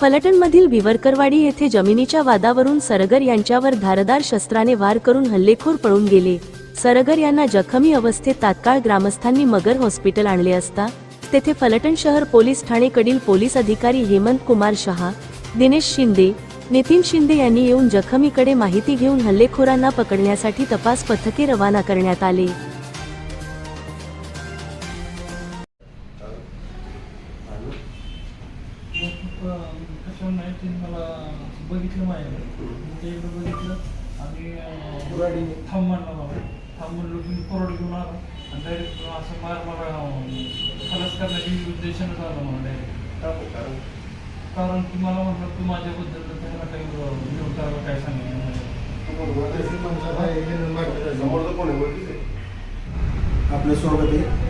फलटणमधील भिवरकरवाडी येथे जमिनीच्या वादावरून सरगर यांच्यावर धारदार शस्त्राने वार करून हल्लेखोर पळून गेले. सरगर यांना जखमी अवस्थेत तात्काळ ग्रामस्थांनी मगर हॉस्पिटल आणले असता तेथे फलटण शहर पोलीस ठाणेकडील पोलीस अधिकारी हेमंत कुमार शहा दिनेश शिंदे नितीन शिंदे यांनी येऊन जखमीकडे माहिती घेऊन हल्लेखोरांना पकडण्यासाठी तपास पथके रवाना करण्यात आले. बघितलं माझ्याकडे ते एकदा बघितलं. आणि अं, थांब म्हणलं मला थांब म्हणलो की कोरड घेऊन आला. आणि डायरेक्ट असं मार मला खलास करण्याची उद्देशानंच आला मला डायरेक्ट कारण? की मला म्हटलं तू माझ्याबद्दल तर त्याला काही विरोध करायला काय सांगितलं नाही. आपलं स्वागत आहे.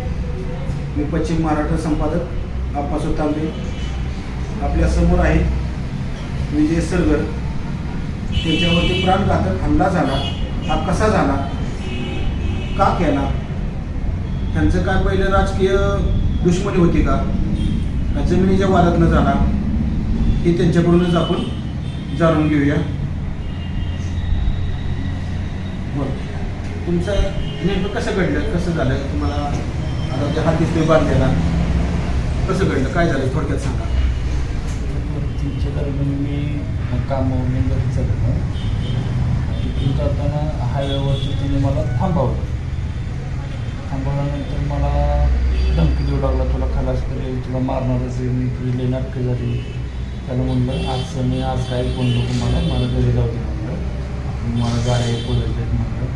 मी पश्चिम महाराष्ट्र संपादक आप्पासू तांबे आपल्यासमोर आहे विजय सरगर त्यांच्यावरती प्राणघातक हल्ला झाला हा कसा झाला का केला त्यांचं काय पहिलं राजकीय दुश्मनी होती का? जमिनीच्या वादातनं झाला? हे त्यांच्याकडूनच आपण जाणून घेऊया. बरं. तुमचं नेमकं कसं घडलं? कसं झालं? तुम्हाला आता ते हातीस दिसतोय बांधलेला. कसं घडलं? काय झालं? थोडक्यात सांगा. तुमच्या दरम्यान म्हणजे मी कामावर मी घरी चाललो. तिथून जाताना हायवेवरती तिने मला थांबवलं. थांबवल्यानंतर मला धमकी देऊ लागला तुला खलास करेल तुला मारणारच आहे मी तुझी लई नाटकं झाली. त्याला म्हणलं आज मी आज काही कोण नको मला मला घरी जाऊ दे म्हणलं. मला गाड्या बोलायचे म्हणलं.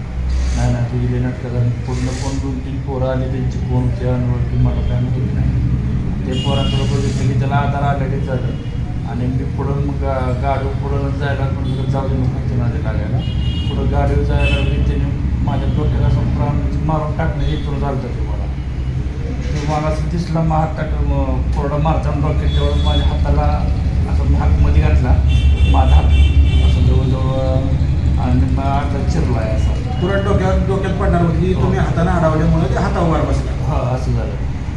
नाही नाही तुझी लई नाटकं झाली. पूर्ण कोण दोन तीन पोरं आले त्यांची कोण होते अनवळती मला काय माहिती नाही. ते पोरांकडे बघितलं की त्याला आधार आलेले झालं. आणि मी पुढं मग गा- गाडीवर पुढं जायला म्हणलं जाऊ दे मग ते माझ्या लागायला पुढं गाडीवर जायला लागली त्याने माझ्या डोक्याला असं प्राण मारून टाकणं इथून झालं ते मला. ते मला असं दिसला मग हात टाक कोरडा मारताना डोक्यात तेवढं माझ्या हाताला असं हातमध्ये घातला. माझा हात असं जवळजवळ आणि मग अर्धा चिरला आहे असा. तुरंत डोक्यात डोक्यात पडणार होती तुम्ही हाताने अडवल्यामुळे ते हातावर बसला. हा असं झालं.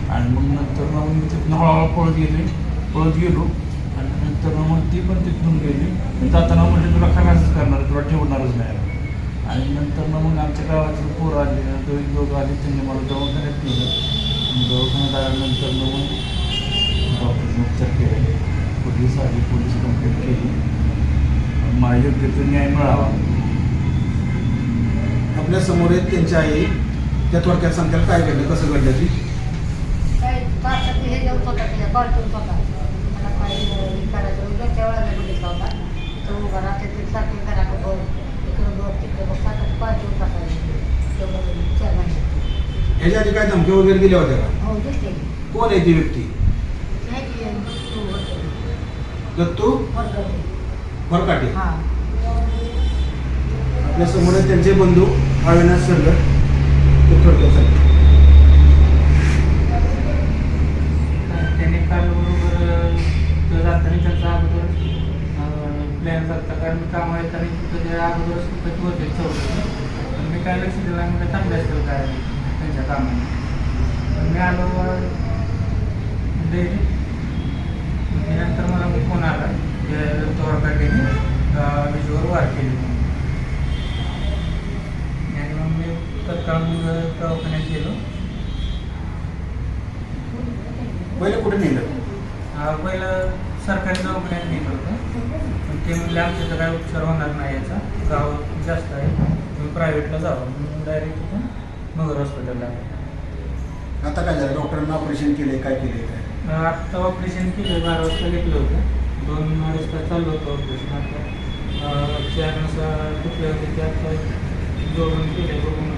आणि मग नंतर मग मी तिथून हळूहळू पळत गेले. पळत गेलो. नंतर मग ती पण तिथून गेली. जाताना म्हणजे तुला खलासच करणार तुला ठेवणारच नाही आणि नंतर मग आमच्या गावातील पोरं आले दोन दोघं आले त्यांनी मला दवाखान्यात नेलं. आणि दवाखान्यात आल्यानंतर मग डॉक्टरने उपचार केले. पोलीस आली पोलीस कंप्लेंट केली. मला योग्य तो न्याय मिळावा. आपल्यासमोर आहेत त्यांच्या आई त्या थोडक्यात सांगतात काय घडलं कसं घडलं ती? काही पाच हे होता. करायचं होतं. तेवढा तो उभा राहते ते सारखे करा का बघ इकडं बघ तिकडं बघ सारखं कार्टून टाकायचं तेवढं चार महिने ह्याच्या आधी काय धमकी वगैरे दिल्या होत्या का? हो दिसते कोण आहे ती व्यक्ती? नाही की तू होते. दत्तू. फरकाटे हा. आपल्यासमोर त्यांचे बंधू अविनाश सरगर ते थोडक्यात त्याने काल बरोबर तर जाताना त्याचा अगोदर प्लॅन झाला कारण मी कामाला येताना तिथं मी. काय लक्ष दिलं म्हणजे चांगले काय त्यांच्या कामाने. पण मी आलो डेली नंतर मला फोन आला की तोरकाटेने विजूवर वार केली. आणि मग मी तत्काळ मग दवाखान्यात गेलो. पहिले कुठे नेलं? पहिलं सरकारी दवाखान्यात नेलं होतं. ते म्हणले आमच्या काय उपचार होणार नाही याचा. गाव जास्त आहे. तुम्ही प्रायव्हेटला जावं. म्हणून डायरेक्ट तिथून मगर हॉस्पिटलला आता काय झालं? डॉक्टरांना ऑपरेशन केले काय केले काय? आत्ता ऑपरेशन केलं बारा वाजता घेतलं होतं. दोन वाजता चाललं होतं ऑपरेशन आता. चारनुसार कुठले होते ते आता जोडून केले बघून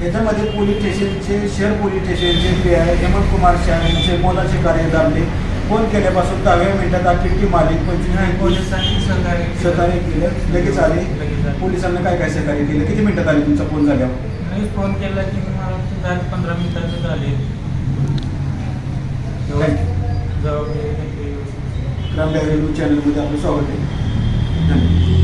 त्याच्यामध्ये पोलीस स्टेशनचे शहर पोलीस स्टेशनचे पी आय हेमंत कुमार शाह यांचे मोलाचे कार्य दाबले फोन केल्यापासून दहाव्या मिनिटात अखेर टी मालिक पंचवीस पोलिसांनी सहकार्य केलं. सहकार्य केलं. लगेच आले. लगेच. पोलिसांना काय काय सहकार्य केलं? किती मिनिटात आले तुमचा फोन झाल्यावर? फोन केला की मला ते दहा ते पंधरा मिनिटाचं झाले Thank जवळ क्राईम डायरी न्यूज चॅनलमध्ये आपलं स्वागत आहे.